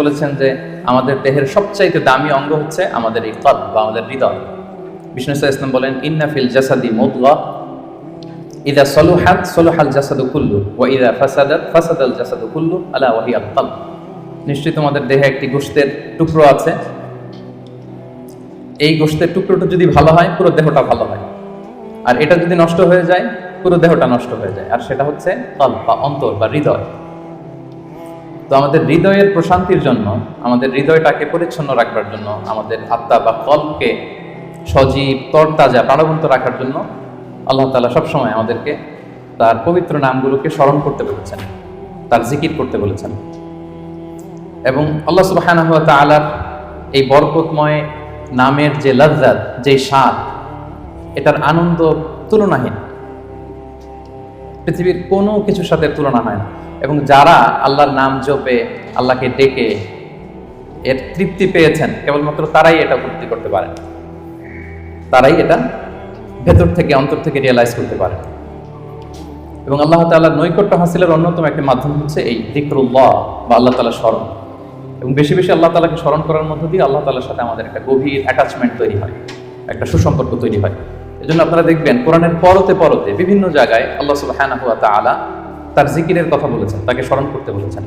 বলেছেন যে আমাদের দেহের সবচাইতে দামি অঙ্গ হচ্ছে আমাদের এই কদ বা আমাদের হৃদয়। বিষ্ণু ইসলাম ইসলাম বলেন ইন্নাফিল জাসাদি মুদগা, ইদা সলুহাত, সলুহাল জাসাদু কুল্লু, ওয়া ইদা ফাসাদাত, ফাসাদাল জাসাদু কুল্লু, আলা ওয়াহিয়াল কলব নিশ্চয়ই তোমাদের দেহে একটি গোশতের টুকরো আছে। এই গোশতের টুকরোটা যদি ভালো হয়, পুরো দেহটা ভালো হয়। আর এটা যদি নষ্ট হয়ে যায়, পুরো দেহটা নষ্ট হয়ে যায়। আর সেটা হচ্ছে কল্প বা অন্তর বা হৃদয়। তো আমাদের হৃদয়ের প্রশান্তির জন্য, আমাদের হৃদয়টাকে পরিচ্ছন্ন রাখবার জন্য, আমাদের আত্মা বা কলকে সজীব, তরতাজা, প্রাণবন্ত রাখার জন্য আল্লাহ তালা সবসময় আমাদেরকে তার পবিত্র নামগুলোকে স্মরণ করতে বলেছেন, তার জিকির করতে বলেছেন। এবং আল্লাহ সুবাহ তালার এই বরকতময় নামের যে লজ্জাত, যে স্বাদ, এটার আনন্দ তুলনাহীন। পৃথিবীর কোনো কিছুর সাথে তুলনা হয় না। এবং যারা আল্লাহর নাম জপে, আল্লাহকে ডেকে, এর তৃপ্তি পেয়েছেন, কেবলমাত্র তারাই এটা উপলব্ধি করতে পারেন। তারাই এটা ভেতর থেকে, অন্তর থেকে রিয়েলাইজ করতে পারেন। এবং আল্লাহ তাআলার নৈকট্য হাসিলের অন্যতম একটি মাধ্যম হচ্ছে এই দিকরুল্লাহ বা আল্লাহ তাআলা স্মরণ। এবং বেশি বেশি আল্লাহ তালাকে স্মরণ করার মধ্য দিয়ে আল্লাহ তালার সাথে আমাদের একটা গভীর অ্যাটাচমেন্ট তৈরি হয়, একটা সুসম্পর্ক তৈরি হয়। এজন্য আপনারা দেখবেন কোরআনের পরতে পরতে বিভিন্ন জায়গায় আল্লাহ সুবহানাহু ওয়া তাআলা তার জিকিরের কথা বলেছেন, তাকে স্মরণ করতে বলেছেন।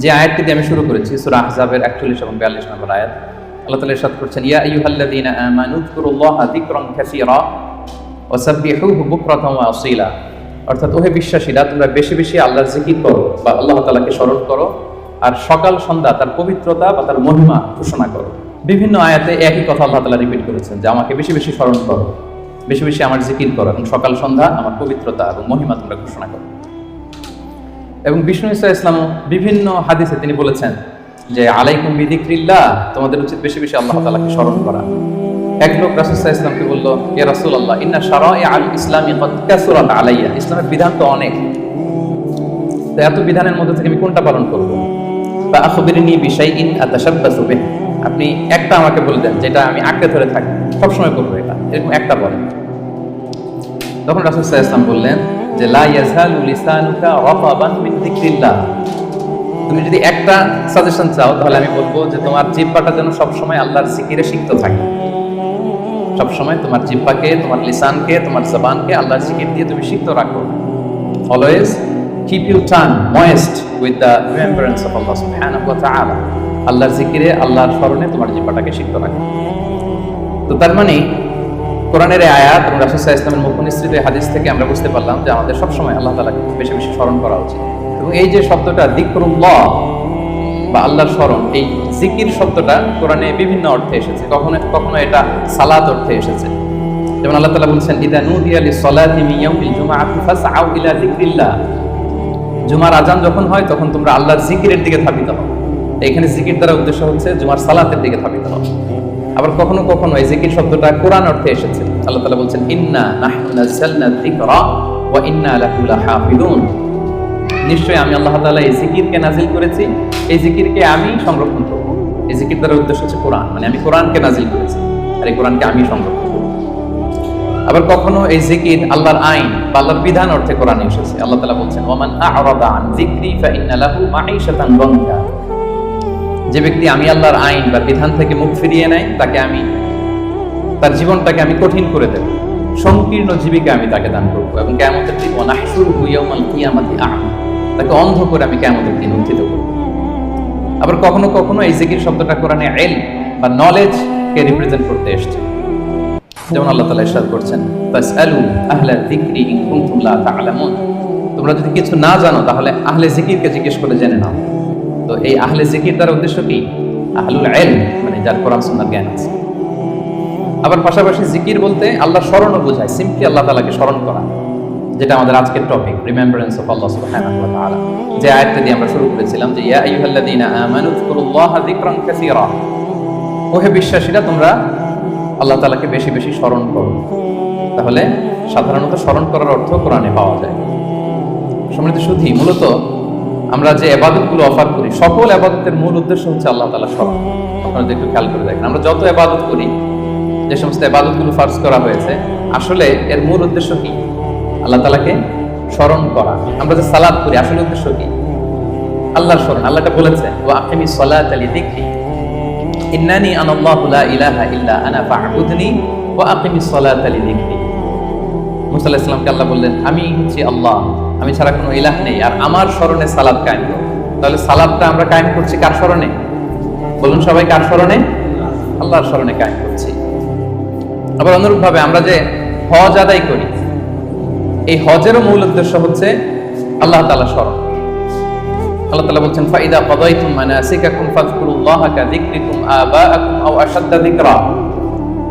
যে আয়াতটি দিয়ে আমি শুরু করেছি, সূরা আহজাবের 41 এবং 42 নম্বর আয়াত, আল্লাহ তাআলা ইরশাদ করছেন, ইয়া আইয়ুহাল্লাযীনা আমানু যকুরুল্লাহা যিকরান কাসীরা ওয়া সাব্বিহুহু বুকরাতান ওয়া আসীলা। অর্থাৎ, ওহে বিশ্বাসীরা, তোমরা বেশি বেশি আল্লাহর জিকির করো বা আল্লাহ তাআলাকে স্মরণ করো, আর সকাল সন্ধ্যা তার পবিত্রতা বা তার মহিমা ঘোষণা করো। বিভিন্ন আয়াতে একই কথা আল্লাহ তাআলা রিপিট করেছেন যে, আমাকে বেশি বেশি স্মরণ করো, বেশি বেশি আমার জিকির করো এবং সকাল, সন্ধ্যা আমার পবিত্রতা এবং মহিমা তোমরা ঘোষণা করো। এবং বিষ্ণু ইসা ইসলাম বিভিন্ন হাদিসে তিনি বলেছেন যে, আলাইকুম বিদিক্রিল্লাহ, তোমাদের উচিত বেশি বেশি আল্লাহ তালাকে স্মরণ করা। এক লোক রাসুসাহ ইসলামকে বলল, ইয়া রাসুল আল্লাহ ইন্না সারা আল ইসলামী কাসুরাত আলাইয়া। ইসলামের বিধান তো অনেক। তো এত বিধানের মধ্যে থেকে আমি কোনটা পালন করব? বা আখবিরিনি বিষয় ইন আতাসাব্বাসু আপনি একটা আমাকে বলে দেন, যেটা আমি আঁকড়ে ধরে থাকি। সবসময় করব এটা, এরকম একটা বলেন তখন রাসুল সাহা বললেন যে তুমি যদি একটা সাজেশন চাও, তাহলে আমি বলব যে, তোমার জিহ্বাটা যেন সবসময় আল্লাহর সিকিরে সিক্ত থাকে। সবসময় তোমার জিহ্বাকে, তোমার লিসানকে, তোমার জবানকে আল্লাহর সিকির দিয়ে তুমি সিক্ত রাখো। Always keep you tongue moist with the remembrance of Allah সুবহানাহু ওয়া তাআলা আল্লাহর জিকিরে, আল্লাহর স্মরণে তোমার জিহ্বাটাকে সিক্ত রাখো। তো তার মানে কোরআনের আয়াত এবং রাসুসাহ ইসলামের মুখ নিঃসৃত হাদিস থেকে আমরা বুঝতে পারলাম যে আমাদের সবসময় আল্লাহ তালাকে বেশি বেশি স্মরণ করা উচিত। এবং এই যে শব্দটা দিকরুল্লাহ বা আল্লাহর স্মরণ, এই জিকির শব্দটা কোরআনে বিভিন্ন অর্থে এসেছে। কখনো কখনো এটা সালাত অর্থে এসেছে। যেমন আল্লাহ তালা বলছেন, ইদা নুদি আলী সলাতি মিয়াউমিল জুমআতি ইলা জুমার আজান যখন হয়, তখন তোমরা আল্লাহর জিকিরের দিকে ধাবিত হও। এখানে জিকির দ্বারা উদ্দেশ্য হচ্ছে জুমার সালাতের দিকে ধাবিত হও আবার কখনো কখনো এই জিকির শব্দটা কোরআন অর্থে এসেছে। আল্লাহ তাআলা বলছেন, ইন্না নাহনু নাযালনা যিকরা ওয়া ইন্না লাহু লাহাফিজুন। নিশ্চয়ই আমি আল্লাহ তাআলা এই জিকিরকে নাজিল করেছি। এই জিকিরকে আমি সংরক্ষণ করব। এই জিকির দ্বারা উদ্দেশ্য হচ্ছে কোরআন। মানে আমি কোরআনকে নাজিল করেছি আর এই কোরআনকে আমি সংরক্ষণ করব। আবার কখনো এই জিকির আল্লাহর আইন বা আল্লাহর বিধান অর্থে কোরআনে এসেছে। আল্লাহ তাআলা বলছেন ওমান আ'রাদা আন যিকরি ফাইন্না লাহু মাঈশাতান দানকা যে ব্যক্তি আমি আল্লাহর আইন বা বিধান থেকে মুখ ফিরিয়ে নেয়, তাকে আমি, তার জীবনটাকে আমি কঠিন করে দেব। সংকীর্ণ জীবিকা আমি তাকে দান করব এবং কেমতের দিন অনাহসুর তাকে অন্ধ করে আমি কেমতের দিন উত্থিত করব। আবার কখনো কখনো এই জিকির শব্দটা কোরআনে এল বা নলেজ কে রিপ্রেজেন্ট করতে এসছে। যেমন আল্লাহ তাআলা ইরশাদ করছেন তোমরা যদি কিছু না জানো, তাহলে আহলে জিকিরকে জিজ্ঞেস করে জেনে নাও। তো এই আহলে জিকির দ্বারা উদ্দেশ্য কি? আহলুল এল মানে যার কোরআন সুন্নাহর জ্ঞান আছে। আবার পাশাপাশি জিকির বলতে আল্লাহ স্মরণও বোঝায় সিম্পলি আল্লাহ তাআলাকে স্মরণ করা, যেটা আমাদের আজকের টপিক অফ আল্লাহ সুবহানাহু ওয়া তাআলা। যে আয়াতটা দিয়ে আমরা শুরু করেছিলাম যে, ইয়া আমানু যিকরান কাসীরা। ওহে বিশ্বাসীরা, তোমরা আল্লাহ তাআলাকে বেশি বেশি স্মরণ করো। তাহলে সাধারণত স্মরণ করার অর্থ কোরআনে পাওয়া যায়। সম্মানিত শুধু মূলত আমরা যে আবাদতগুলো অফার করি, সকল আবাদতের মূল উদ্দেশ্য হচ্ছে আল্লাহ তালা স্মরণ আপনারা একটু খেয়াল করে দেখেন, আমরা যত আবাদত করি, যে সমস্ত আবাদতগুলো ফার্স করা হয়েছে, আসলে এর মূল উদ্দেশ্য কি? আল্লাহ তালাকে স্মরণ করা। আমরা যে সালাদ করি, আসলে উদ্দেশ্য কি? আল্লাহর স্মরণ। আল্লাহটা বলেছেন, ওয়া আকিমি সলাত আলি যিকরি ইন্নানি আনাল্লাহু ইলাহা ইল্লা আনা ফা'বুদনি ওয়া আকিমিস সলাত আলি যিকরি মুসা আল্লাহ বললেন, আমি হচ্ছি আল্লাহ। আমি ছাড়া কোনো ইলাহ নেই। আর আমার স্মরণে সালাত কায়েম তাহলে সালাতটা আমরা কায়েম করছি কার স্মরণে? বলুন সবাই কার স্মরণে? আল্লাহর স্মরণে কায়েম করছি। আবার অনুরূপভাবে আমরা যে হজ আদায় করি, এই হজেরও মূল উদ্দেশ্য হচ্ছে আল্লাহ তাআলা স্মরণ। আল্লাহ তাআলা বলছেন, ফাইদা কাদাইতুম মানাসিকাকুম ফাযকুরুল্লাহা কাযিকরিকুম আবাআকুম আও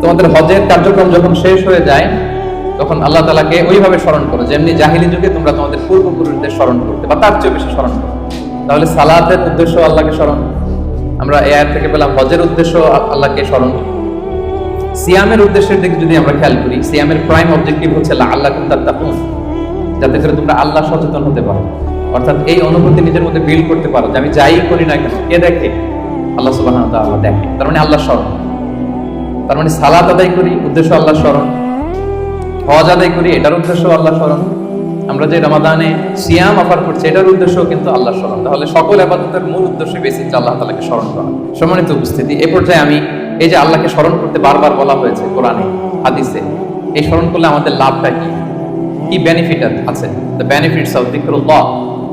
তোমাদের হজের কার্যক্রম যখন শেষ হয়ে যায় তখন আল্লাহ তাআলাকে ওইভাবে স্মরণ করো, যেমনি জাহিলি যুগে তোমরা তোমাদের পূর্বপুরুষদের স্মরণ করতে, বা তার চেয়ে বেশি স্মরণ করো। তাহলে সালাতের উদ্দেশ্য আল্লাহকে স্মরণ। আমরা এ আয়াত থেকে পেলাম হজের উদ্দেশ্য আল্লাহকে স্মরণ। সিয়ামের উদ্দেশ্যের দিকে যদি আমরা খেয়াল করি, সিয়ামের প্রাইম অবজেক্টিভ হচ্ছে আল্লাহ তাত্তাকুন, যাতে করে তোমরা আল্লাহ সচেতন হতে পারো। অর্থাৎ এই অনুভূতি নিজের মধ্যে বিল্ড করতে পারো যে আমি যাই করি না কেন, কে দেখে? আল্লাহ ওয়া দেখে। তার মানে আল্লাহ স্মরণ। তার মানে সালাত আদায় করি, উদ্দেশ্য আল্লাহ স্মরণ। হজ আদায় করি, এটার উদ্দেশ্য আল্লাহ স্মরণ। আমরা যে রমাদানে সিয়াম অফার করছি, এটার উদ্দেশ্য কিন্তু আল্লাহ স্মরণ। তাহলে সকল আবাদতের মূল উদ্দেশ্য বেসিক আল্লাহ তালাকে স্মরণ করা। সম্মানিত উপস্থিতি, এ পর্যায়ে আমি এই যে আল্লাহকে স্মরণ করতে বারবার বলা হয়েছে কোরআনে, হাদিসে, এই স্মরণ করলে আমাদের লাভটা কি? কি বেনিফিট আছে? দ্য বেনিফিটস অফ দিকরুল্লাহ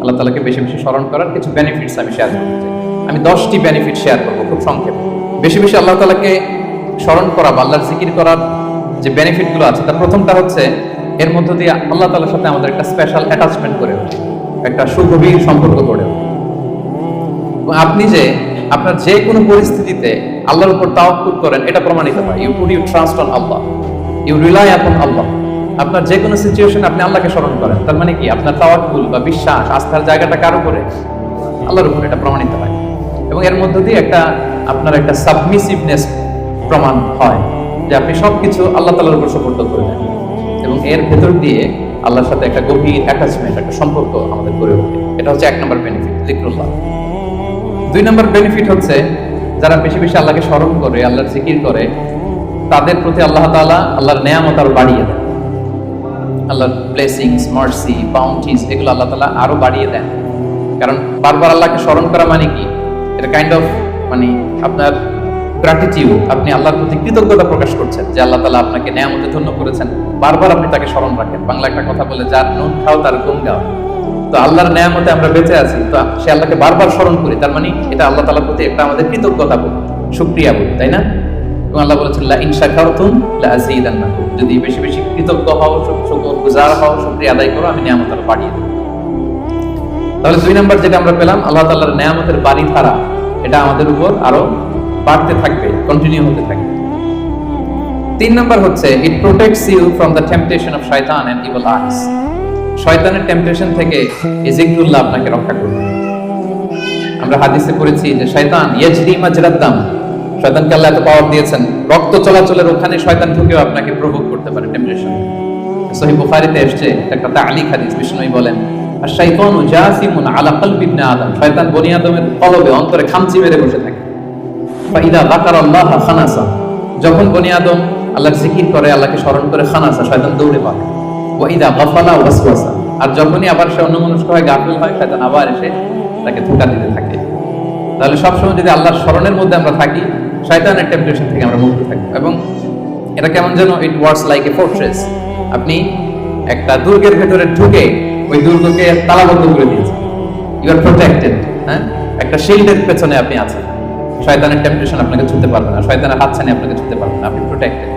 আল্লাহ তালাকে বেশি বেশি স্মরণ করার কিছু বেনিফিটস আমি শেয়ার করতে চাই। আমি দশটি বেনিফিট শেয়ার করব, খুব সংক্ষেপে। বেশি বেশি আল্লাহ তালাকে স্মরণ করা বা আল্লাহর জিকির করার যে বেনিফিটগুলো আছে, তার প্রথমটা হচ্ছে এর মধ্য দিয়ে আল্লাহ তালার সাথে আমাদের একটা স্পেশাল অ্যাটাচমেন্ট করে ওঠে, একটা সুগভীর সম্পর্ক গড়ে আপনি যে আপনার যে কোনো পরিস্থিতিতে আল্লাহর উপর তাওয়াক্কুল করেন, এটা প্রমাণিত হয়। You put you trust on Allah you rely upon Allah আপনার যে কোনো সিচুয়েশন আপনি আল্লাহকে স্মরণ করেন। তার মানে কি? আপনার তাওয়াক্কুল বা বিশ্বাস, আস্থার জায়গাটা কার উপরে? আল্লাহর উপরে এটা প্রমাণিত হয়। এবং এর মধ্য দিয়ে একটা আপনার একটা সাবমিসিভনেস প্রমাণ হয়। যে আপনি সবকিছু আল্লাহ তালার উপর সুপর্দ করে দেন এবং এর ভেতর দিয়ে আল্লাহর সাথে একটা গভীর অ্যাটাচমেন্ট একটা সম্পর্ক আমাদের গড়ে ওঠে। এটা হচ্ছে এক নম্বর বেনিফিট জিক্রুল্লাহ। দুই নম্বর বেনিফিট হচ্ছে যারা বেশি বেশি আল্লাহকে স্মরণ করে, আল্লাহর জিকির করে, তাদের প্রতি আল্লাহ তাআলা আল্লাহর নেয়ামত আরও বাড়িয়ে দেন। আল্লাহর ব্লেসিংস মার্সি বাউন্টিস এগুলো আল্লাহ তালা আরও বাড়িয়ে দেন। কারণ বারবার আল্লাহকে স্মরণ করা মানে কি? এটা কাইন্ড অফ মানে আপনার গ্র্যাটিটিউড আপনি আল্লাহর প্রতি কৃতজ্ঞতা প্রকাশ করছেন যে আল্লাহ তালা আপনাকে নেয়ামতে ধন্য করেছেন। বারবার আপনি তাকে স্মরণ রাখেন। বাংলা একটা কথা বলে, যার নুন খাও, তার গুণ গাও তো আল্লাহর নেয়ামতে আমরা বেঁচে আছি। তো সে আল্লাহকে বারবার স্মরণ করি। তার মানে এটা আল্লাহ তালার প্রতি একটা আমাদের কৃতজ্ঞতা বোধ, সুক্রিয়া বোধ, তাই না? এবং আল্লাহ বলেছেন, লা ইনশা খাওতুম লা আযীদান্নাকুম যদি বেশি বেশি কৃতজ্ঞ হও শুকর গুজার হও, শুকরিয়া আদায় করো, আমি নিয়ামত আরও বাড়িয়ে দেব। তাহলে দুই নম্বর যেটা আমরা পেলাম, আল্লাহ তাআলার নিয়ামতের বাড়ি ধারা এটা আমাদের উপর আরও বাড়তে থাকবে কন্টিনিউ হতে থাকবে। তিন নাম্বার হচ্ছে it protects you from the temptation of শয়তান এন্ড ইভিল আইস শয়তানের টেম্পটেশন থেকে এই জিকরুল্লাহ আপনাকে রক্ষা করবে। আমরা হাদিসে পড়েছি যে শয়তান, ইয়াজরি মাজরাদ্দাম শয়তানকে আল্লাহ এত পাওয়ার দিয়েছেন। রক্ত চলাচলের ওখানে শয়তান ঢুকেও আপনাকে প্রভোগ করতে পারে টেম্পটেশন সহিহ বুখারীতে এসেছে একটা তালিক হাদিস, বিষ্ণুই বলেন আর শয়তানু জাসিমুন আলা কলবি ইবনে আদম। শয়তান বনি আদমের কলবে অন্তরে খামচি মেরে বসে থাকে। ফাইদা যাকার আল্লাহ খানাসা। যখন বনি আদম আল্লাহর জিকির করে, আল্লাহকে স্মরণ করে খানাসা, শয়তান দৌড়ে ওয়াইদা ওয়াসওয়াসা। আর যখনই আবার সে অন্যমনস্ক হয় গাফিল হয়, শয়তান আবার এসে তাকে ধোঁকা দিতে থাকে। তাহলে সবসময় যদি আল্লাহর স্মরণের মধ্যে আমরা থাকি শয়তানের টেম্পটেশন থেকে আমরা মুক্ত থাকি। এবং এটা কেমন যেন it works like a fortress আপনি একটা দুর্গের ভেতরে ঢুকে ওই দুর্গকে তালাবদ্ধ করে দিয়েছেন। ইউ আর প্রোটেক্টেড হ্যাঁ? একটা শিল্ডের পেছনে আপনি আছেন। শয়তানের টেম্পটেশন আপনাকে ছুতে পারবে না, শয়তানের হাতছানি আপনাকে ছুতে পারবে না, আপনি প্রোটেক্টেড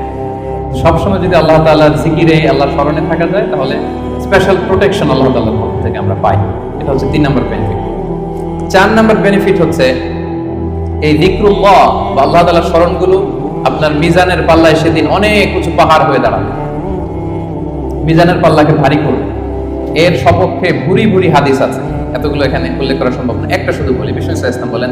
সবসময় যদি আল্লাহ তাআলার জিকিরে আল্লাহর স্মরণে থাকা যায়, তাহলে স্পেশাল প্রোটেকশন আল্লাহ তাআলার পক্ষ থেকে আমরা পাই। এটা হচ্ছে তিন নম্বর বেনিফিট চার নম্বর বেনিফিট হচ্ছে এই যিকরুল্লাহ বা আল্লাহ তাআলার স্মরণগুলো আপনার মিজানের পাল্লায় সেদিন অনেক উঁচু পাহাড় হয়ে দাঁড়াবে। মিজানের পাল্লাকে ভারী করবে। এর সপক্ষে ভুরি ভুরি হাদিস আছে। এতগুলো এখানে উল্লেখ করা সম্ভব না। একটা শুধু বলি, বিষ্ণু ইসলাম বলেন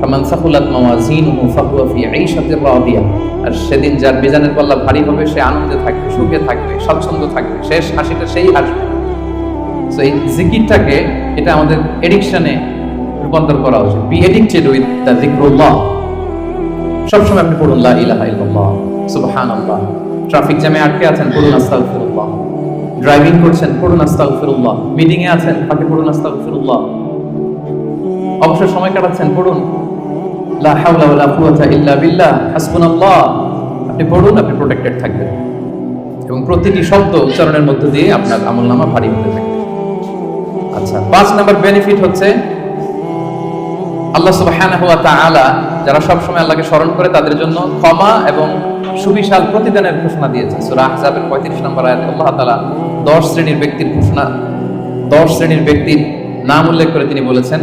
ফামান আর সেদিন যার মিজানের পাল্লা ভারী হবে, সে আনন্দে থাকবে, সুখে থাকবে স্বচ্ছন্দ থাকবে, শেষ হাসিটা সেই হাসবে। সো এই জিকিরটাকে এটা আমাদের এডিকশনে রূপান্তর করা উচিত। বি এডিক্টেড উইথ দ্য জিক্রুল্লাহ সবসময় আপনি পড়ুন, লা ইলাহা ইল্লাল্লাহ সুবহানাল্লাহ। ট্রাফিক জ্যামে আটকে আছেন, পড়ুন, আস্তাগফিরুল্লাহ ড্রাইভিং করছেন, পড়ুন, আস্তাগফিরুল্লাহ মিটিং এ আছেন, তাকে পড়ুন, আস্তাগফিরুল্লাহ অবসর সময় কাটাচ্ছেন, পড়ুন আপনি পড়ুন, আপনি প্রোটেক্টেড থাকবেন। এবং প্রতিটি শব্দ উচ্চারণের দিয়ে আপনার ভারী হতে আচ্ছা পাঁচ নাম্বার বেনিফিট হচ্ছে, আল্লাহ যারা সব সময় আল্লাহকে স্মরণ করে, তাদের জন্য ক্ষমা এবং সুবিশাল প্রতিদানের ঘোষণা দিয়েছে 35 নম্বর আয়াতে আল্লাহ তাআলা 10 শ্রেণির ব্যক্তির ঘোষণা 10 শ্রেণির ব্যক্তির নাম উল্লেখ করে তিনি বলেছেন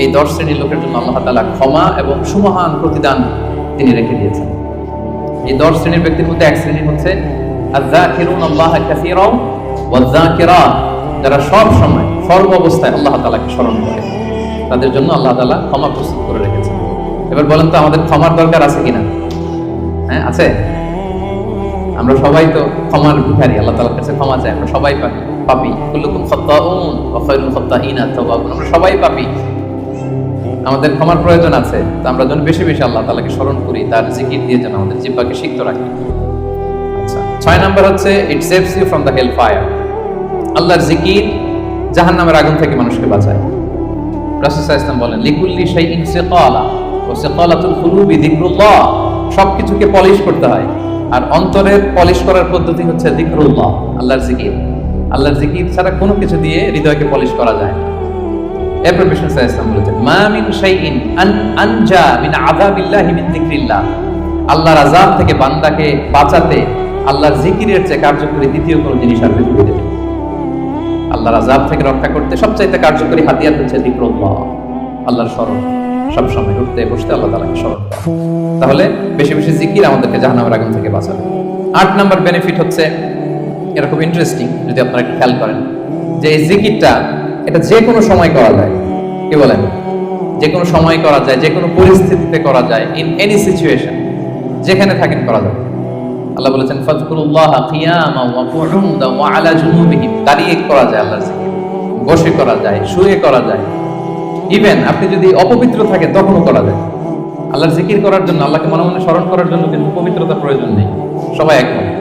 এই 10 শ্রেণির লোকের জন্য আল্লাহ তাআলা ক্ষমা এবং সুমহান প্রতিদান তিনি রেখে দিয়েছেন। এই 10 শ্রেণির ব্যক্তির মধ্যে এক শ্রেণি হচ্ছে যারা সব সময়, সর্ব অবস্থায় আল্লাহ তাআলাকে স্মরণ করে, তাদের জন্য আল্লাহ তাআলা ক্ষমা প্রস্তুত করে রেখেছেন। এবার বলেন তো আমাদের ক্ষমার দরকার আছে কিনা? হ্যাঁ আছে? আমরা সবাই তো ক্ষমার ভিখারি, আল্লাহ তাআলার কাছে ক্ষমা চাই, আমরা সবাই পাপি। কুল্লুকুম খাত্তাউন ওয়া খায়রুল খাত্তাইন আত-তাওয়াবুন আমরা সবাই পাপি। আমাদের ক্ষমার প্রয়োজন আছে, তো আমরা যেন বেশি বেশি আল্লাহ তাআলাকে স্মরণ করি, তার জিকির দিয়ে যেন আমাদের জিহ্বাকে সিক্ত রাখি। আচ্ছা ছয় নাম্বার হচ্ছে it saves you from the hell fire আল্লাহর জিকির জাহান্নামের আগুন থেকে মানুষকে বাঁচায়। আলাইহি ওয়াসাল্লাম বলেন, লিকুল্লি শাইইন সিকালা ওয়া সিকালাতুল কুলুবি যিকরুল্লাহ। সবকিছুকে পলিশ করতে হয়। আর অন্তরের পলিশ করার পদ্ধতি হচ্ছে যিকরুল্লাহ, আল্লাহর জিকির। আল্লাহর জিকির ছাড়া কোনো কিছু দিয়ে হৃদয়কে পলিশ করা যায় না। এরপর বলেছেন, মা মিন শাইইন আন আনজা মিন মিন আল্লাহর আযাব থেকে বান্দাকে বাঁচাতে আল্লাহর জিকিরের চেয়ে কার্যকরী দ্বিতীয় কোনো জিনিস আর পৃথিবীতে নেই। আল্লাহর আজাব থেকে রক্ষা করতে সবচাইতে কার্যকরী হাতিয়ার হচ্ছে যিকরুল্লাহ, আল্লাহর স্মরণ। সব সময় উঠতে বসতে আল্লাহ তাআলাকে স্মরণ তাহলে বেশি বেশি জিকির আমাদেরকে জাহান্নামের আগুন থেকে বাঁচাবে। আট নাম্বার বেনিফিট হচ্ছে, এটা খুব ইন্টারেস্টিং যদি আপনারা একটু খেয়াল করেন, যে এই জিকিরটা, এটা যে কোনো সময় করা যায়। কি বলেন? যে কোনো সময় করা যায় যে কোনো পরিস্থিতিতে করা যায় ইন এনি সিচুয়েশন যেখানে থাকেন করা যায় আল্লাহ বলেছেন, ফাজকুরুল্লাহ কিয়ামা ওয়া কুউদা ওয়া আলা জুনুবিহিম। দাঁড়িয়ে করা যায় আল্লাহর জিকির। বসে করা যায়, শুয়ে করা যায়। ইভেন আপনি যদি অপবিত্র থাকেন তখনও করা যায়। আল্লাহর জিকির করার জন্য, আল্লাহকে মনে মনে স্মরণ করার জন্য কিন্তু পবিত্রতার প্রয়োজন নেই। সবাই একমত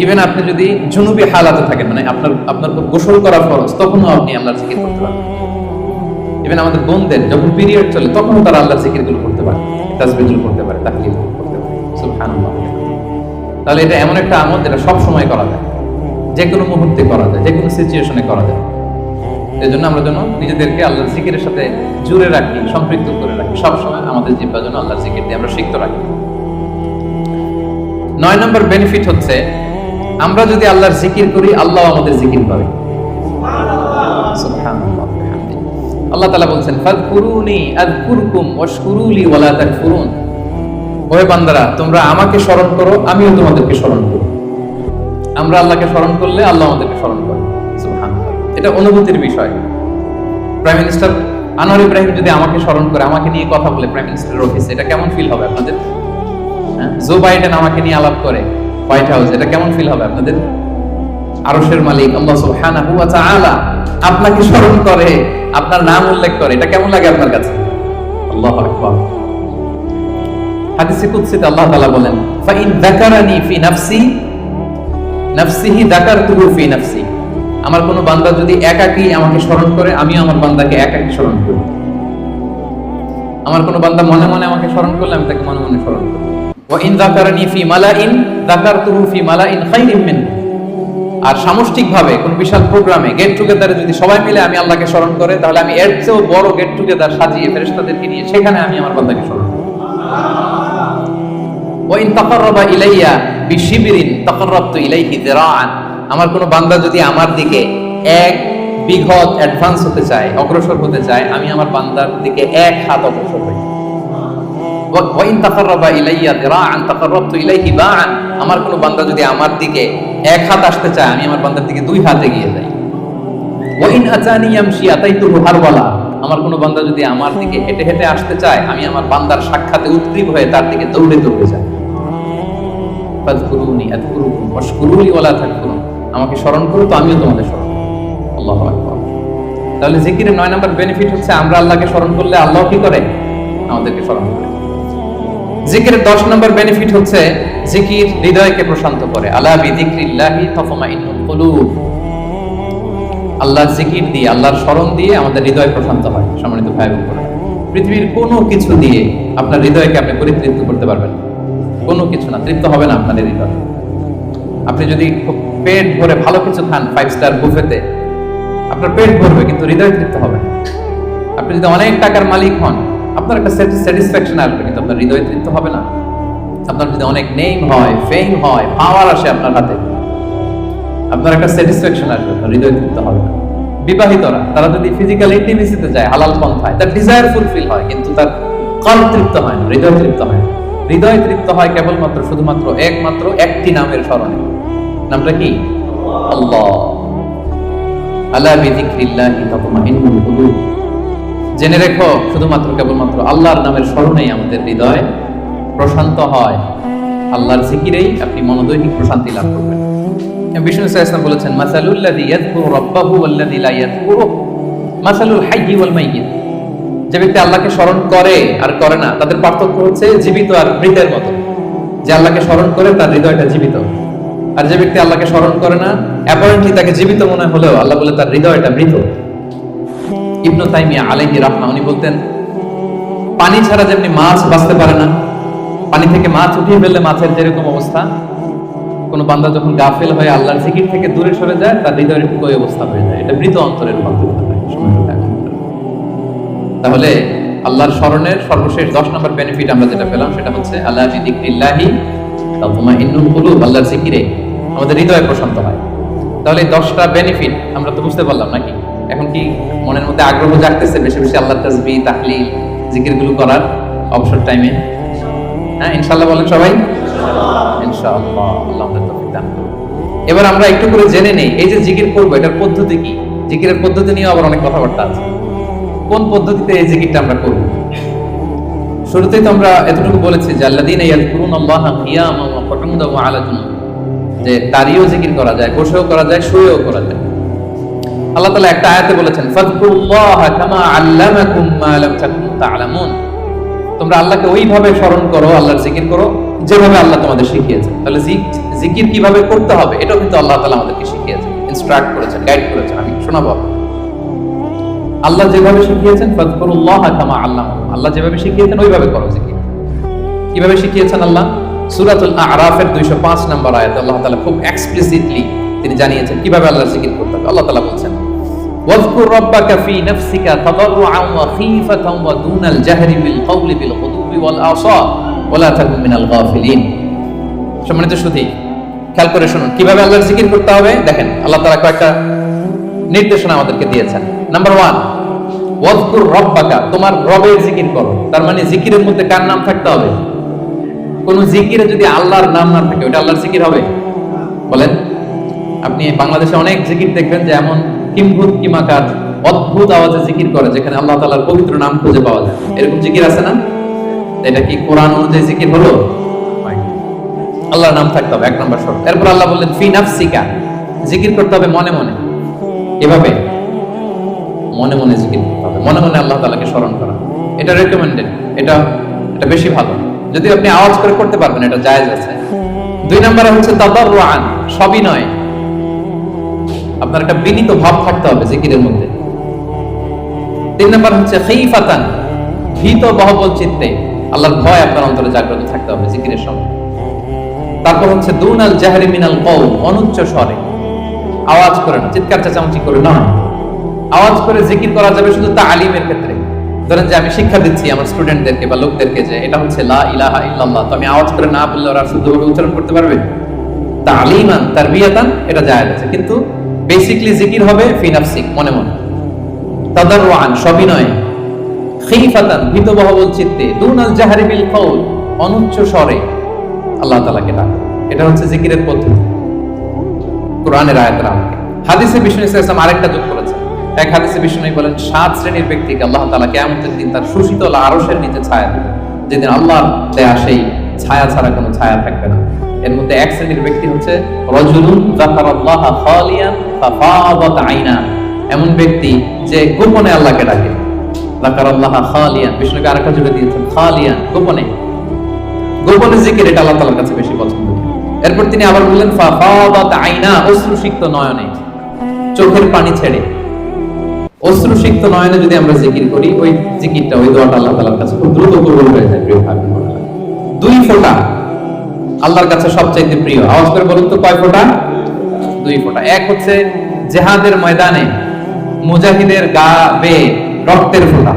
ইভেন আপনি যদি জুনুবি হালাতে থাকেন মানে আপনার আপনার উপর গোসল করা ফরজ, তখনও আপনি আল্লাহর জিকির করতে পারবেন। ইভেন আমাদের বোনদের, যখন পিরিয়ড চলে, তখনও তারা আল্লাহর জিকিরগুলো করতে পারে। তাসবিহগুলো করতে পারে তাহলিল করতে পারে। সুবহানাল্লাহ। তাহলে এটা এমন একটা আমল, যেটা সব সময় করা যায়। যে কোনো মুহূর্তে করা যায় যে কোনো সিচুয়েশনে করা যায়। এই জন্য আমরা যেন নিজেদেরকে আল্লাহর জিকিরের সাথে জুড়ে রাখি, সম্পৃক্ত করে রাখি। সবসময় আমাদের জিব্বা যেন আল্লাহর জিকির দিয়ে আমরা সিক্ত রাখি। নয় নম্বর বেনিফিট হচ্ছে, আমরা যদি আল্লাহর জিকির করি, আল্লাহ আমাদের জিকির করে। আল্লাহ তাআলা বলছেন, ফাযকুরুনি আযকুরকুম ওয়াশকুরুলি ওয়ালা তাকফুরুন। ওহে বান্দারা, তোমরা আমাকে স্মরণ করো, আমিও তোমাদেরকে স্মরণ করব আমরা আল্লাহকে স্মরণ করলে আল্লাহ আমাদেরকে স্মরণ করে। এটা অনুভূতির বিষয়। প্রাইম মিনিস্টার আনোয়ার ইব্রাহিম যদি আমাকে স্মরণ করে, আমাকে নিয়ে কথা বলে প্রাইম মিনিস্টারের অফিসে এটা কেমন ফিল হবে আপনাদের? হ্যাঁ? জো বাইডেন আমাকে নিয়ে আলাপ করে হোয়াইট হাউস এটা কেমন ফিল হবে আপনাদের? আরশের মালিক, আল্লাহ সুবহানাহু ওয়া তাআলা আপনাকে স্মরণ করে, আপনার নাম উল্লেখ করে, এটা কেমন লাগে আপনার কাছে? আল্লাহু আকবার। হাদিসে কুদসিতে আল্লাহ তাআলা বলেন ফাইন যাকারানি ফি নাফসি, নাফসিহি যাকারতুহু ফি নাফসি। আমার কোনো বান্দা যদি একাকী আমাকে স্মরণ করে, আমিও আমার বান্দাকে একাকী স্মরণ করি। আমার কোনো বান্দা মনে মনে আমাকে স্মরণ করলে, আমি তাকে মনে মনে স্মরণ করি। ওয়া ইন ফি ফি খাইরিম মিন। আর সামষ্টিকভাবে কোন বিশাল প্রোগ্রামে গেট টুগেদারে যদি সবাই মিলে আমি আল্লাহকে স্মরণ করে, তাহলে আমি এর চেয়েও বড় গেট টুগেদার সাজিয়ে ফেরেশতাদেরকে নিয়ে সেখানে আমি আমার বান্দাকে স্মরণ করি। ওয়াইন তাকাররাবা ইলাইয়া বিশিবরিন, তাকাররাবতু ইলাইহি যিরাআন। আমার কোনো বান্দা যদি আমার দিকে এক বিঘত অ্যাডভান্স হতে চায়, অগ্রসর হতে চায়, আমি আমার বান্দার দিকে এক হাত অগ্রসর হই। ওয়াইন তাকাররাবা ইলাইয়া যিরাআন তাকাররাবতু ইলাইহি বাআন, আমার কোনো বান্দা যদি আমার দিকে এক হাত আসতে চায়, আমি আমার বান্দার দিকে দুই হাত এগিয়ে যাই। ওয়াইন আচানি ইয়ামশি হারওয়ালা, আমার কোনো বান্দা যদি আমার দিকে হেঁটে হেঁটে আসতে চায়, আমি আমার বান্দার সাক্ষাতে উদ্গ্রীব হয়ে তার দিকে দৌড়ে দৌড়ে যাই। ফাযকুরুনি আযকুরুকুম ওয়াশকুরুলি ওয়ালা তাকফুরুন। আমাকে স্মরণ করো তো, আমিও তোমাদের স্মরণ। আল্লাহু তাহলে জিকিরের নয় নাম্বার বেনিফিট হচ্ছে আমরা আল্লাহকে স্মরণ করলে আল্লাহ কি করে? আমাদেরকে স্মরণ করে। জিকিরের দশ নম্বর বেনিফিট হচ্ছে জিকির হৃদয়কে প্রশান্ত করে। আল্লাহ বিদিক্রিল্লাহি তাতমাইন্নুল কুলুব। আল্লাহর জিকির দিয়ে, আল্লাহর স্মরণ দিয়ে আমাদের হৃদয় প্রশান্ত হয়, সম্মানিত ভাই বোন পৃথিবীর কোনো কিছু দিয়ে আপনার হৃদয়কে আপনি পরিতৃপ্ত করতে পারবেন কোনো কিছু না, তৃপ্ত হবে না আপনার হৃদয়। আপনি যদি খুব পেট ভরে ভালো কিছু খান ফাইভ স্টার বুফেতে আপনার পেট ভরবে, কিন্তু হৃদয় তৃপ্ত হবে আপনি যদি অনেক টাকার মালিক হন, আপনার একটা স্যাটিসফ্যাকশন আসবে, কিন্তু আপনার হৃদয় তৃপ্ত হবে না। আপনার যদি অনেক নেম হয় ফেম হয় পাওয়ার আসে আপনার হাতে, আপনার একটা স্যাটিসফ্যাকশন আসবে, আপনার হৃদয় তৃপ্ত হবে না। বিবাহিতরা, তারা যদি ফিজিক্যাল ইন্টিমেসিতে যায়, হালাল পন্থায়, তার ডিজায়ার ফুলফিল হয়, কিন্তু তার কল তৃপ্ত হয় না, হৃদয় তৃপ্ত হয় হৃদয় তৃপ্ত হয় কেবলমাত্র, শুধুমাত্র, একমাত্র একটি নামের স্মরণে। নামটা কি? আল্লাহ। আলা বিযিকরিল্লাহি তাতমাইন্নুল কুলুব। জেনে রেখো, শুধুমাত্র কেবলমাত্র আল্লাহর নামের স্মরণেই আমাদের হৃদয় প্রশান্ত হয়। আল্লাহর জিকিরেই আপনি মনোদৈনিক প্রশান্তি লাভ করবেন। বিষ্ণু বলেছেন রাব্বাহু লা মাসালুল হাইয়্যি ওয়াল মাইয়্যিত যে ব্যক্তি আল্লাহকে স্মরণ করে আর করে না, তাদের পার্থক্য হচ্ছে জীবিত আর মৃতের মতো। যে আল্লাহকে স্মরণ করে, তার হৃদয়টা জীবিত। আর যে ব্যক্তি আল্লাহকে স্মরণ করে না অ্যাপারেন্টলি তাকে জীবিত মনে হলেও আল্লাহ বলে তার হৃদয়টা মৃত। ইবনু তাইমিয়া আলাইহি রাহমা উনি বলতেন, পানি ছাড়া যেমনি মাছ বাঁচতে পারে না, পানি থেকে মাছ উঠিয়ে ফেললে মাছের যেরকম অবস্থা, কোন বান্দা যখন গাফেল হয়ে আল্লাহর জিকির থেকে দূরে সরে যায়, তার হৃদয়ের ওই অবস্থা হয়ে যায়। এটা মৃত অন্তরের হয়। তাহলে আল্লাহর স্মরণের সর্বশেষ দশ নম্বর বেনিফিট আমরা যেটা পেলাম, সেটা হচ্ছে আল্লাহ জিকিরিল্লাহি তাওমা ইন্নুল আল্লাহর জিকিরে আমাদের হৃদয় প্রশান্ত হয়। তাহলে দশটা বেনিফিট আমরা তো বুঝতে পারলাম নাকি? এখন কি মনের মধ্যে আগ্রহ জাগতেছে বেশি বেশি আল্লাহর তাহলিল জিকিরগুলো করার অবসর টাইমে হ্যাঁ ইনশাআল্লাহ বলেন সবাই? ইনশাআল্লাহ। আল্লাহ তৌফিক দান এবার আমরা একটু করে জেনে নেই এই যে জিকির করব এটার পদ্ধতি কি? জিকিরের পদ্ধতি নিয়ে আবার অনেক কথাবার্তা আছে। কোন পদ্ধতিতে এই জিকিরটা আমরা করব? শুরুতেই তো আমরা এতটুকু বলেছি যে আল্লাযীনা ইয়াযকুরুন আল্লাহ কিয়ামান ওয়া কুউদান আলা যে দাঁড়িয়েও জিকির করা যায় বসেও করা যায়, শুয়েও করা যায়। আল্লাহ তাআলা একটা আয়াতে বলেছেন ফাযকুরুল্লাহা কামা আল্লামাকুম মা লাম তাকুনু তা'লামুন তোমরা আল্লাহকে ওইভাবে স্মরণ করো, আল্লাহর জিকির করো, যেভাবে আল্লাহ তোমাদের শিখিয়েছেন। তাহলে জিকির কীভাবে করতে হবে, এটাও কিন্তু আল্লাহ তাআলা আমাদেরকে শিখিয়েছেন ইনস্ট্রাক্ট করেছেন গাইড করেছেন। আমি শোনাবো আল্লাহ যেভাবে শিখিয়েছেন ফাযকুরুল্লাহ কামা আল্লামাকুম। আল্লাহ যেভাবে শিখিয়েছেন, ওইভাবে করো জিকির। কীভাবে শিখিয়েছেন আল্লাহ? সূরাতুল আরাফের 205 নম্বর আয়াতে আল্লাহ তাআলা খুব এক্সপ্লিসিটলি তিনি জানিয়েছেন কিভাবে আল্লাহর জিকির করতে হবে আল্লাহ তাআলা বলছেন واذكر ربك في نفسك تضرعا وخيفة ودون الجهر بالقول بالغدو والآصال ولا تكن من الغافلين সম্মানিত সুধী খেয়াল করে শুনুন কিভাবে আল্লাহর জিকির করতে হবে দেখেন আল্লাহ তাআলা কয়েকটা নির্দেশনা আমাদেরকে দিয়েছেন নাম্বার ওয়ান ওয়াজকুর রব্বাকা তোমার রবের জিকির করো তার মানে জিকিরের মধ্যে কার নাম থাকতে হবে কোন জিকিরে যদি আল্লাহর নাম না থাকে ওটা আল্লাহর জিকির হবে? বলেন। আপনি বাংলাদেশে অনেক জিকির দেখবেন যে এমন কিম্ভূত কিমাকার অদ্ভুত আওয়াজে জিকির করে, যেখানে আল্লাহ তাআলার পবিত্র নাম খুঁজে পাওয়া যায়। এরকম জিকির আছে না? এটা কি কোরআন অনুযায়ী জিকির হলো? আল্লাহর নাম থাকতে হবে, এক নম্বর শর্ত। এরপর আল্লাহ বললেন, ফি নাফসিকা। জিকির করতে হবে মনে মনে। এভাবে মনে মনে জিকির করতে হবে। মনে মনে আল্লাহ তাআলাকে স্মরণ করা। এটা রেকমেন্ডেড এটা এটা বেশি ভালো। যদি আপনি আওয়াজ করে করতে পারবেন, এটা জায়েজ আছে। দুই নম্বরে হচ্ছে তাদাররুআন সবই নয় আপনার একটা বিনীত ভাব থাকতে হবে জিকিরের মধ্যে। তিন নম্বর হচ্ছে খেইফাতান ভীত বহবল চিত্তে। আল্লাহর ভয় আপনার অন্তরে জাগ্রত থাকতে হবে জিকিরের সময়। তারপর হচ্ছে দুনাল জাহরি মিনাল কওল অনুচ্চ স্বরে। আওয়াজ করে না, চিৎকার চেঁচামেচি করে নয় আওয়াজ করে জিকির করা যাবে শুধু তা আলিমের ক্ষেত্রে। ধরেন যে আমি শিক্ষা দিচ্ছি আমার স্টুডেন্টদেরকে বা লোকদেরকে যে এটা হচ্ছে লা ইলাহা ইল্লাল্লাহ, তো আমি আওয়াজ করে না বললে ওরা শুদ্ধভাবে উচ্চারণ করতে পারবে? তালিমান, তারবিয়াতান, এটা যায় আছে কিন্তু বেসিকলি জিকির হবে ফি নাফসিক, মনে মনে। তাদাররুআন, সবিনয়। খিফাতান ভীত বহবল চিত্তে। দুনাল জাহারি বিল কওল, অনুচ্চ স্বরে। আল্লাহ তাআলাকে ডাক। এটা হচ্ছে জিকিরের পদ্ধতি। কোরআনের আয়াতের হাদিসে বিষ্ণু ইসলাম আরেকটা যোগ করেছে এক হাদিসে বলেন, সাত শ্রেণির ব্যক্তিকে আল্লাহ কিয়ামতের দিন তার সুশীতল আরশের নিচে ছায়া দেবে। যেদিন আল্লাহর দেয়া সেই ছায়া ছাড়া কোনো ছায়া থাকবে না। এর মধ্যে এক শ্রেণির ব্যক্তি হচ্ছে এমন ব্যক্তি যে গোপনে আল্লাহকে ডাকে। আল্লাহ বেশি পছন্দ। এরপর তিনি আবার বললেন আইনা চোখের পানি ছেড়ে। অশ্রুসিক্ত নয়নে যদি আমরা জিকির করি, ওই জিকিরটা, ওই দোয়াটা আল্লাহ তাআলার কাছে খুব দ্রুত কবুল হয়ে যায়, প্রিয় ভাই দুই ফোঁটা আল্লাহর কাছে সবচাইতে প্রিয়। আওয়াজ করে বলুন তো কয় ফোঁটা? দুই ফোঁটা। এক হচ্ছে জেহাদের ময়দানে মুজাহিদের গা বেয়ে রক্তের ফোঁটা।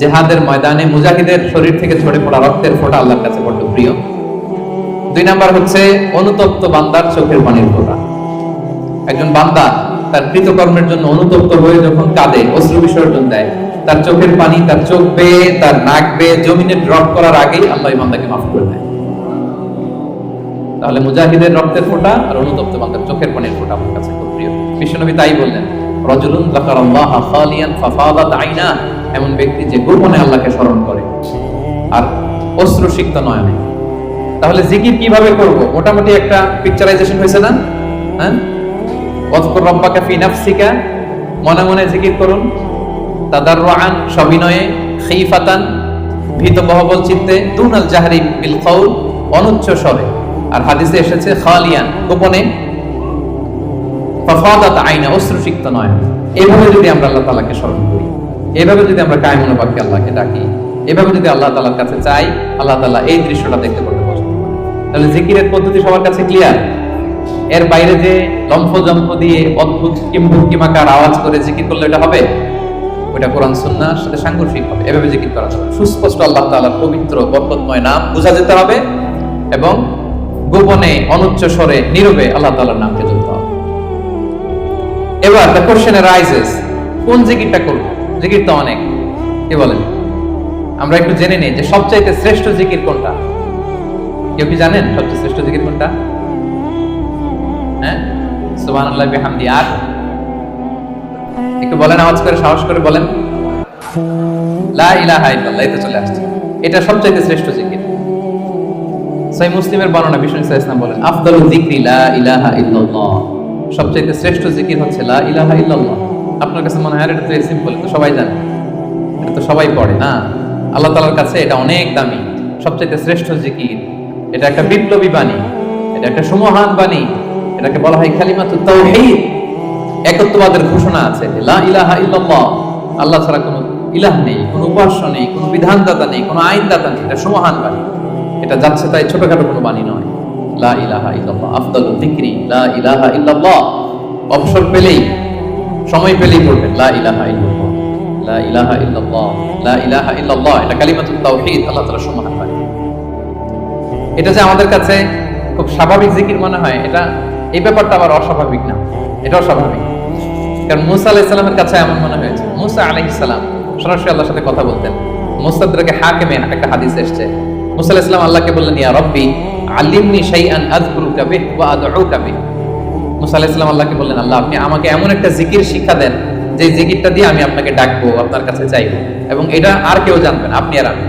জেহাদের ময়দানে মুজাহিদের শরীর থেকে ছড়ে পড়া রক্তের ফোঁটা আল্লাহর কাছে বড্ড প্রিয়। দুই নাম্বার হচ্ছে অনুতপ্ত বান্দার চোখের পানির ফোঁটা। একজন বান্দা তার কৃতকর্মের জন্য অনুতপ্ত হয়ে যখন কাঁদে, অশ্রু বিসর্জন দেয়। তার চোখের পানি, তার চোখ বেয়ে, তার নাক বেয়ে, জমিনে ড্রপ করার আগেই আল্লাহ এই বান্দাকে মাফ করে দেয়। তাহলে মুজাহিদের রক্তের ফোঁটা আর অনুতপ্ত বান্দার চোখের পানির ফোঁটা আমার কাছে খুব প্রিয়। বিশ্বনবী তাই বললেন, রজুলুন খালিয়ান আইনা এমন ব্যক্তি যে গোপনে আল্লাহকে স্মরণ করে। আর অশ্রুসিক্ত নয়নে। তাহলে জিকির কীভাবে করব? মোটামুটি একটা পিকচারাইজেশন হয়েছে না? হ্যাঁ? নাফসিকা মনে মনে জিকির করুন। তাদাররুআন, সবিনয়ে, খিফাতান, ভীত বহবল চিত্তে, দুনাল জাহরি বিল কওল, অনুচ্চ স্বরে। আর হাদিসে এসেছে, খালিয়ান, গোপনে। ফাফাদাত আইনা, অশ্রুসিক্ত নয়। এভাবে যদি আমরা আল্লাহ তাআলাকে স্মরণ করি, এভাবে যদি আমরা কায়মন বাক্যে আল্লাহকে ডাকি, এভাবে যদি আল্লাহ তাআলার কাছে চাই, আল্লাহ তাআলা এই দৃশ্যটা দেখতে করতে পছন্দ তাহলে জিকিরের পদ্ধতি সবার কাছে ক্লিয়ার এর বাইরে যে লম্ফ জম্ফ দিয়ে অদ্ভুত কিম্ভুত কিমাকার আওয়াজ করে জিকির করলে এটা হবে? ওটা কোরআন সুন্নাহর সাথে সাংঘর্ষিক হবে। এভাবে জিকির করা যাবে। সুস্পষ্ট আল্লাহ তাআলার পবিত্র, বরকতময় নাম বোঝা যেতে হবে এবং গোপনে, অনুচ্চ স্বরে, নীরবে আল্লাহ তাআলার নামকে তুলতে হবে। এবার দ্য কোশ্চেন রাইজেস কোন জিকিরটা করব? জিকির তো অনেক। কি বলেন? আমরা একটু জেনে নেই যে সবচাইতে শ্রেষ্ঠ জিকির কোনটা? কেউ কি জানেন সবচেয়ে শ্রেষ্ঠ জিকির কোনটা? হ্যাঁ? শ্রেষ্ঠ জিকির। হচ্ছে আপনার কাছে মনে হয় এটা তো সিম্পল সবাই জানে। এটা তো সবাই পড়ে, না? আল্লাহ তাআলার কাছে এটা অনেক দামি। সবচাইতে শ্রেষ্ঠ জিকির, এটা একটা বিপ্লবী বাণী, এটা একটা সুমহান বাণী। এটাকে বলা হয় কালিমাতু তাওহীদ। একত্ববাদের ঘোষণা আছে লা ইলাহা ইল্লাল্লাহ, আল্লাহ ছাড়া কোনো ইলাহ নেই, কোনো উপাস্য নেই, কোনো বিধানদাতা নেই, কোনো আইনদাতা নেই, এটা সুমহান বাণী। এটা যাচ্ছে তাই ছোটখাটো কোনো বাণী নয়। লা ইলাহা ইল্লাল্লাহ যিকরি, লা ইলাহা ইল্লাল্লাহ। অবসর পেলেই, সময় পেলেই পড়বেন লা ইলাহা ইল্লাল্লাহ, লা ইলাহা ইল্লাল্লাহ, লা ইলাহা ইল্লাল্লাহ। এটা কালিমাতুত তাওহীদ, আল্লাহ তাআলা সুমহান বাণী। এটা যে আমাদের কাছে খুব স্বাভাবিক জিকির মনে হয়, এটা এই ব্যাপারটা আবার অস্বাভাবিক না। এটাও স্বাভাবিক কারণ মুসা আলাইসালামের কাছে এমন মনে হয়েছে। মুসা আলাইসালাম সরাসরি আল্লাহর সাথে কথা বলতেন। মুস্তাদরাকে হাকিমে একটা হাদিস এসেছে। মুসা আলাইসালাম আল্লাহকে বললেন, ইয়া রব্বি, আলিমনি শাইআন আযকুরুকা বিহ ওয়া আদউকা বিহ। মুসা আলাইসালাম আল্লাহকে বললেন, আল্লাহ, আপনি আমাকে এমন একটা জিকির শিক্ষা দেন, যে জিকিরটা দিয়ে আমি আপনাকে ডাকবো, আপনার কাছে চাইব। এবং এটা আর কেউ জানবেন আপনি আর আমি।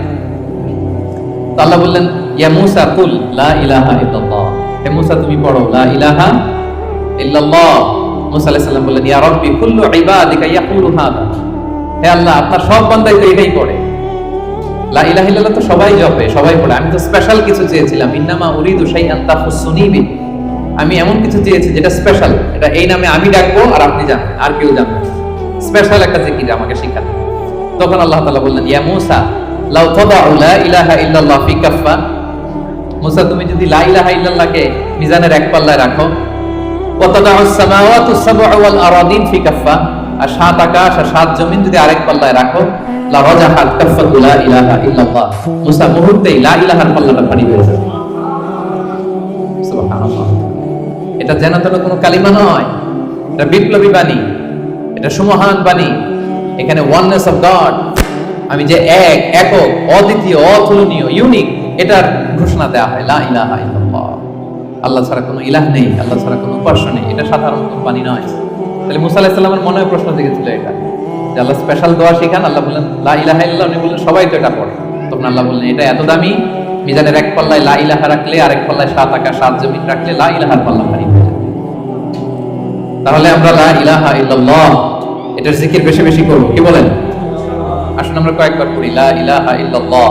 আল্লাহ বললেন, ইয়া মুসা, কুল লা ইলাহা ইল্লাল্লাহ। মুসা, তুমি পড়ো, লা ইলাহা ইল্লাল্লাহ। মুসা আলাইহিস বললেন, ইয়া রাব্বি, কুল্লু ইবাদিকা ইয়াকুলু হাদা। হে আল্লাহ, আপনার সব বান্দাই তো এটাই পড়ে। লা ইলাহা ইল্লাল্লাহ তো সবাই জপে, সবাই পড়ে। আমি তো স্পেশাল কিছু চেয়েছিলাম। ইন্নামা উরিদু শাইআন বি আমি এমন কিছু চেয়েছি যেটা স্পেশাল এটা এই নামে আমি ডাকবো আর আপনি জানবেন আর কেউ জানবেন স্পেশাল একটা জিকির আমাকে শিক্ষা তখন আল্লাহ তাআলা বললেন, ইয়া মুসা, লাউ তাদাউ লা ইলাহা ইল্লাল্লাহ ফি কাফফা। মুসা, তুমি যদি লা ইলাহা মিজানের এক পাল্লায় রাখো। আর সাত আকাশ আর সাত জমিন যদি আরেক পাল্লায় রাখো মুসা লা ইলাহার পাল্লাটা ভারী হয়ে এটা যেন তেন কোনো কালিমা নয়। এটা বিপ্লবী বাণী। এটা সুমহান বাণী। এখানে ওয়াননেস অফ গড আমি যে এক, একক, অদ্বিতীয়, অতুলনীয় ইউনিক এটার ঘোষণা দেওয়া হয়, লা ইলাহা ইল্লাল্লাহ। আল্লাহ ছাড়া কোনো ইলাহ নেই, আল্লাহ ছাড়া কোনো উপাস্য নেই। এটা সাধারণ বাণী নয়। তাহলে মুসা আলাহিসাল্লামের মনে প্রশ্ন জেগেছিল এটা, যে আল্লাহ স্পেশাল দোয়া শিখান, আল্লাহ বললেন, লা ইলাহা ইল্লাল্লাহ। উনি বললেন, সবাই তো এটা পড়ে। তখন আল্লাহ বললেন, এটা এত দামি, মিজানের এক পাল্লায় লা ইলাহা রাখলে আরেক পাল্লায় সাত আকাশ সাত জমিন রাখলে লা ইলাহার পাল্লা ভারী হয়ে যায়। তাহলে আমরা লা ইলাহা ইল্লাল্লাহ, এটার জিকির বেশি বেশি করব। কি বলেন? আসুন আমরা কয়েকবার পড়ি, লা ইলাহা ইল্লাল্লাহ।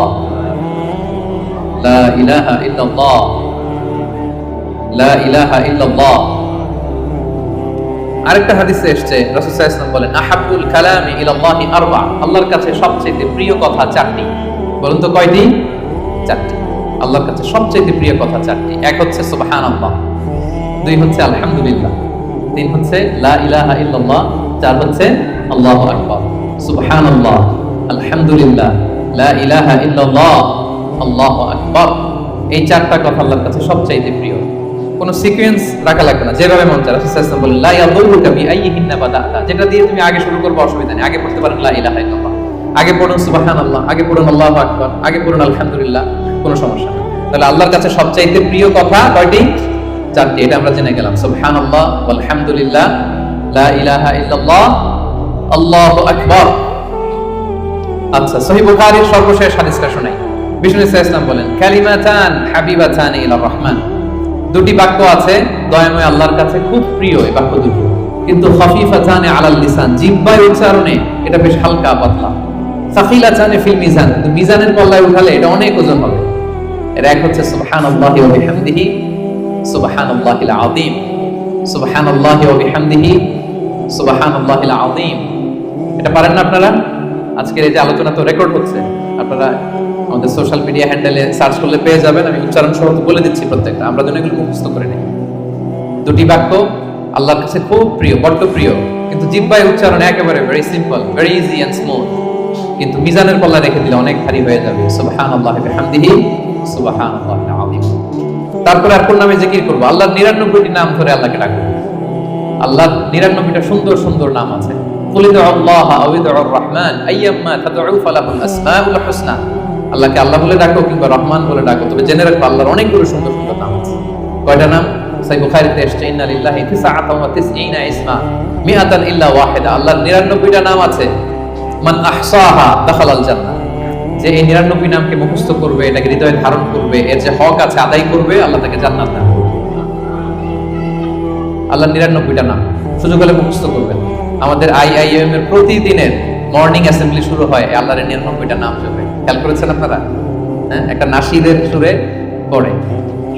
লা ইলাহা ইল্লাল্লাহ। লা ইলাহা ইল্লাল্লাহ। আরেকটা হাদিসে এসেছে, রাসূল সাল্লাল্লাহু বলেন, আহাব্বুল কালামি ইলাল্লাহি আরবা। আল্লাহর কাছে সবচেয়ে প্রিয় কথা চারটি। বলুন তো কয়টি? চারটি। আল্লাহর কাছে সবচেয়ে প্রিয় কথা চারটি। এক হচ্ছে সুবহানাল্লাহ, দুই হচ্ছে আলহামদুলিল্লাহ, তিন হচ্ছে লা ইলাহা ইল্লাল্লাহ, চার হচ্ছে আল্লাহু আকবার। সুবহানাল্লাহ, আলহামদুলিল্লাহ, লা ইলাহা ইল্লাল্লাহ। আল্লাহু আকবার। এই চারটা কথা আল্লাহর কাছে সবচাইতে প্রিয়। কোনো সিকোয়েন্স রাখা লাগবে না, যেভাবে মন চায়। রাসূল সাল্লাল্লাহু আলাইহি ওয়াসাল্লাম বলেন লা ইয়াদুরুকা বি আইয়িহিন্না বাদাতা যেটা দিয়ে তুমি আগে শুরু করবে অসুবিধা নেই। আগে পড়তে পারেন লা ইলাহা ইল্লাল্লাহ। আগে পড়ুন সুবহানাল্লাহ, আগে পড়ুন আল্লাহু আকবার, আগে পড়ুন আলহামদুলিল্লাহ, কোনো সমস্যা নেই। তাহলে আল্লাহর কাছে সবচাইতে প্রিয় কথা কয়টি? চারটি, এটা আমরা জেনে গেলাম। সুবহানাল্লাহ, আলহামদুলিল্লাহ, লা ইলাহা ইল্লাল্লাহ, আল্লাহু আকবার। আচ্ছা সহিহ বুখারীর সর্বশেষ হাদিসটা শোনাই। বিষ্ণু ইসলাম বলেন, কালিমাতান হাবিবাতান ইলা রহমান। দুটি বাক্য আছে, দয়াময় আল্লাহর কাছে খুব প্রিয় এই বাক্য দুটো। কিন্তু খফিফাতান আলাল লিসান জিহ্বায় উচ্চারণে এটা বেশ হালকা পাতলা। সাকিলাতান ফিল মিজান, কিন্তু মিজানের পল্লায় উঠালে এটা অনেক ওজন হবে। এর এক হচ্ছে সুবহানাল্লাহি ওয়া বিহামদিহি, সুবহানাল্লাহিল আযীম, সুবহানাল্লাহি ওয়া বিহামদিহি, সুবহানাল্লাহিল আযীম। এটা পারেন না আপনারা? আজকের এই যে আলোচনা তো রেকর্ড হচ্ছে, আপনারা আমাদের সোশ্যাল মিডিয়া হ্যান্ডেলে সার্চ করলে পেয়ে যাবেন আমি উচ্চারণ সহ তো বলে দিচ্ছি প্রত্যেকটা আমরা যেন এগুলো মুখস্থ করে নিই দুটি বাক্য আল্লাহর কাছে খুব প্রিয় বড্ড প্রিয় কিন্তু জিব্বায় উচ্চারণ একেবারে very simple very easy and smooth কিন্তু মিজানের পল্লা রেখে দিলে অনেক ভারী হয়ে যাবে সুবহানাল্লাহি ওয়া বিহামদিহি সুবহানাল্লাহিল আযীম তারপরে আর কোন নামে জিকির করব আল্লাহর 99টি নাম ধরে আল্লাহকে ডাকবো আল্লাহর 99টা সুন্দর সুন্দর নাম আছে قل ادعوا الله او ادعوا الرحمن ايما تدعوا فله الاسماء الحسنى আল্লাহকে আল্লাহ বলে ডাকো কিংবা রহমান বলে ডাকো, তবে জেনে রাখব আল্লাহর অনেকগুলো সুন্দর সুন্দর নাম আছে। কয়টা নাম? সাই বুখারীতে এসেছে ইন্না ওয়া তিসঈনা ইসমা, মিআতান ইল্লা ওয়াহিদা। আল্লাহর 99টা নাম আছে, মান আহসাহা জান্নাহ। যে এই 99 নামকে মুখস্থ করবে, এটাকে হৃদয়ে ধারণ করবে, এর যে হক আছে আদায় করবে, আল্লাহ তাকে জান্নাত দান আল্লাহর 99টা নাম, সুযোগ হলে মুখস্থ করবেন। আমাদের আইআইএম এর প্রতিদিনের মর্নিং অ্যাসেম্বলি শুরু হয় আল্লাহর নিরানব্বইটা নাম জপে। খেয়াল করেছেন আপনারা? হ্যাঁ একটা নাসিদের সুরে পড়ে।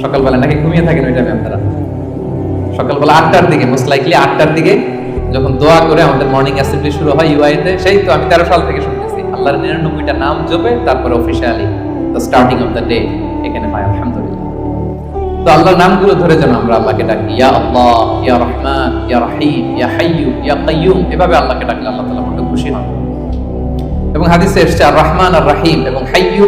সকালবেলা নাকি ঘুমিয়ে থাকেন ওইটা আপনারা? সকালবেলা আটটার দিকে মোস্ট লাইকলি আটটার দিকে যখন দোয়া করে আমাদের মর্নিং অ্যাসেম্বলি শুরু হয় ইউআইতে সেই তো আমি তেরো সাল থেকে শুনতেছি। আল্লাহর নিরানব্বইটা নাম জপে তারপরে officially the starting of the day এখানে হয় আলহামদুলিল্লাহ। তো আল্লাহর নামগুলো ধরে যেন আমরা আল্লাহকে ডাকি, ইয়া আল্লাহ, ইয়া রহমান, ইয়া রহিম, ইয়া হাইয়ু ইয়া কাইয়ুম এভাবে আল্লাহকে ডাকলে আল্লাহ বড় খুশি হন। এবং হাদিসে এসেছে আর রহমান আর রহিম এবং হাইয়ু